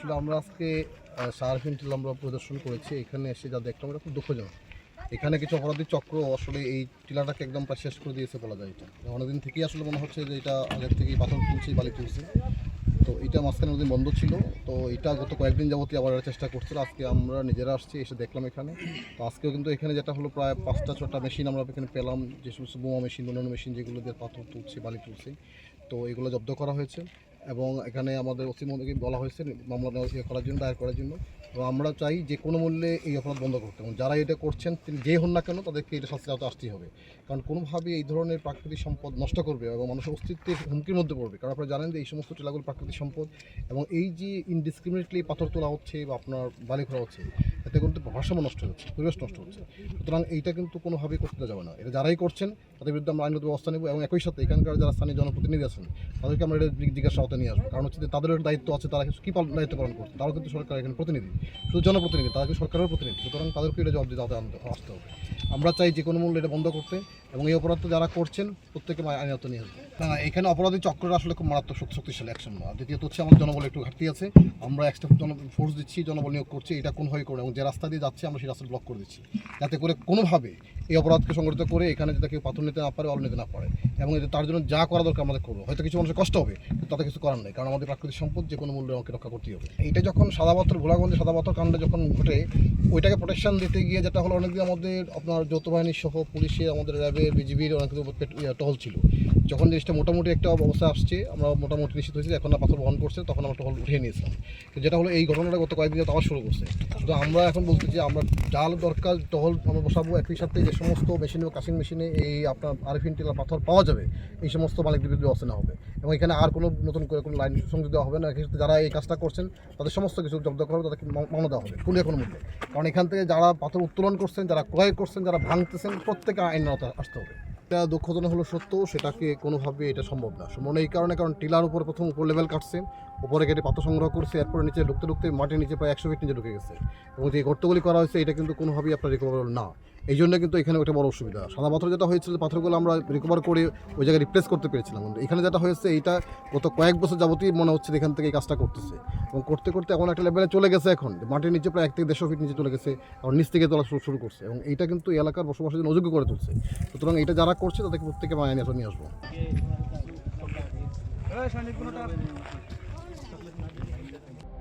আসলে আমরা আজকে সারাফিন টিল আমরা প্রদর্শন করেছি। এখানে এসে যা দেখলাম, এটা খুব দুঃখজনক। এখানে কিছু অপরাধী চক্র, আসলে এই টিলাটাকে একদম প্রায় শেষ করে দিয়েছে বলা যায় এটা। অনেকদিন থেকেই আসলে মনে হচ্ছে যে এটা আগের থেকেই পাথর তুলছে বালি তুলছে তো এটা মাঝখানে অনেকদিন বন্ধ ছিল। তো এটা গত কয়েকদিন যাবতীয় আবার চেষ্টা করছিল। আজকে আমরা নিজেরা আসছি, এসে দেখলাম এখানে। তো আজকেও কিন্তু এখানে যেটা হলো, প্রায় পাঁচটা ছটা মেশিন আমরা এখানে পেলাম। যে সমস্ত বোমা মেশিন অন্যান্য মেশিন যেগুলো দিয়ে পাথর তুলছে, বালি তুলছে, তো এগুলো জব্দ করা হয়েছে। এবং এখানে আমাদের ওসি মহোদয়কে বলা হয়েছে মামলা নেওয়া করার জন্য, দায়ের করার জন্য। এবং আমরা চাই যে কোনো মূল্যে এই অপরাধ বন্ধ করতে। এবং যারা এটা করছেন, তিনি যে হন না কেন, তাদেরকে এটা শাস্তি আওতায় আসতেই হবে। কারণ কোনোভাবে এই ধরনের প্রাকৃতিক সম্পদ নষ্ট করবে এবং মানুষের অস্তিত্বের হুমকির মধ্যে পড়বে। কারণ আপনারা জানেন যে এই সমস্ত টিলাগুলো প্রাকৃতিক সম্পদ। এবং এই যে ইনডিসক্রিমিনেটলি পাথর তোলা হচ্ছে বা আপনার বালি করা হচ্ছে এতে কিন্তু ভারসাম্য নষ্ট হচ্ছে, পরিবেশ নষ্ট হচ্ছে। সুতরাং এইটা কিন্তু কোনোভাবেই করতে যাবে না। এটা যারাই করছেন, তাদের বিরুদ্ধে আমরা আইনগত ব্যবস্থা নেব এবং একই সাথে এখানকার যারা স্থানীয় জনপ্রতিনিধি আছেন, তাদেরকে আমরা এটা জিজ্ঞাসা আওতায় নিয়ে আসব। কারণ হচ্ছে তাদেরও দায়িত্ব আছে, তারা কী দায়িত্ব পালন করছে, তারাও কিন্তু সরকার এখানে প্রতিনিধি। শুধু জনপ্রতিনিধি কিন্তু সরকারের প্রতিনিধি। সুতরাং তাদেরকে এটা জবাব দিতে আসতে হবে। আমরা চাই যে কোনো মূল্যে এটা বন্ধ করতে এবং এই অপরাধ যারা করছেন প্রত্যেকে আইন আওতায় নিয়ে আসবে। না এখানে অপরাধী চক্রটা আসলে খুব মারাত্মক শক্তিশালী আর দ্বিতীয়ত হচ্ছে আমাদের জনবল একটু ঘাটতি আছে। আমরা এক্সট্রা জন ফোর্স দিচ্ছি, জনবল নিয়োগ করছি। এটা কোনোভাবে করে যে রাস্তা দিয়ে যাচ্ছে আমরা সেই রাস্তা ব্লক করে দিচ্ছি। যাতে করে কোনোভাবে এই অপরাধকে সংগঠিত করে এখানে যাতে কেউ পাথর নিতে না পারে অল নিতে না পারে। এবং তার জন্য যা করা দরকার আমাদের করব। হয়তো কিছু মানুষের কষ্ট হবে তাতে কিছু করার নেই কারণ আমাদের প্রাকৃতিক সম্পদ যে কোনো মূল্যে আমাকে রক্ষা করতেই হবে। এইটা যখন সাদা পাথর ভোলাগঞ্জে সাদা পাথর কাণ্ডে যখন ঘটে ওইটাকে প্রোটেকশন দিতে গিয়ে যেটা হলো অনেকদিন আমাদের আপনার যৌথ বাহিনী সহ পুলিশের আমাদের র্যাবের বিজিবির অনেক ইয়ে, টহল ছিল। যখন জিনিসটা মোটামুটি একটা অবস্থা আসছে আমরা মোটামুটি নিশ্চিত হয়েছি এখন না পাথর বহন করছে তখন আমরা টহল উঠিয়ে নিয়েছিলাম। যেটা হলো এই ঘটনাটা গত কয়েকদিন আবার শুরু করছে। শুধু আমরা এখন বলতে যে আমরা জাল দরকার, টহল আমরা বসাবো, একই সাথে যে সমস্ত মেশিনে কাশিং মেশিনে এই আপনার আরফিন টিলা পাথর পাওয়া যাবে, এই সমস্ত মালিকদের বিরুদ্ধে ব্যবস্থা হবে। এবং এখানে আর কোনো নতুন করে কোনো লাইন সংযোগ দেওয়া হবে না এক্ষেত্রে যারা এই কাজটা করছেন, তাদের সমস্ত কিছু জব্দ করা হবে, তাদেরকে মামলা দেওয়া হবে, কোনো কোনো মূল্যে। কারণ এখান থেকে যারা পাথর উত্তোলন করছেন, যারা ক্রয় করছেন, যারা ভাঙতেছেন, প্রত্যেকে আইন আসতে হবে। এটা দুঃখজনক হলো সত্য, সেটাকে কোনোভাবে এটা সম্ভব না। সম্ভব এই কারণে, কারণ টিলার উপর প্রথম উপর লেভেল কাটছে উপরে কেটে পাথর সংগ্রহ করছে এরপরে নিচে ঢুকতে ঢুকতে মাটির নিচে প্রায় একশো ফিট নিচে ঢুকে গেছে এবং যে গর্তগুলি করা হয়েছে এটা কিন্তু কোনোভাবেই আপনার রিকভার না এই জন্য কিন্তু এখানে একটা বড় অসুবিধা সাদা পাথর যেটা হয়েছিল পাথরগুলো আমরা রিকভার করে ওই জায়গায় রিপ্লেস করতে পেরেছিলাম এখানে যেটা হয়েছে এইটা গত কয়েক বছর যাবতীয় মনে হচ্ছে এখান থেকে এই কাজটা করতেছে এবং করতে করতে এখন একটা লেভেলে চলে গেছে এখন মাটির নিচে প্রায় এক থেকে দেড়শো ফিট নিচে চলে গেছে এবং নিচ থেকে তোলা শুরু- শুরু করছে এবং এইটা কিন্তু এই এলাকার বসবাসের জন্য অযোগ্য করে তুলছে সুতরাং এটা যারা করছে তাদেরকে প্রত্যেকে মায় নিয়ে আসব এই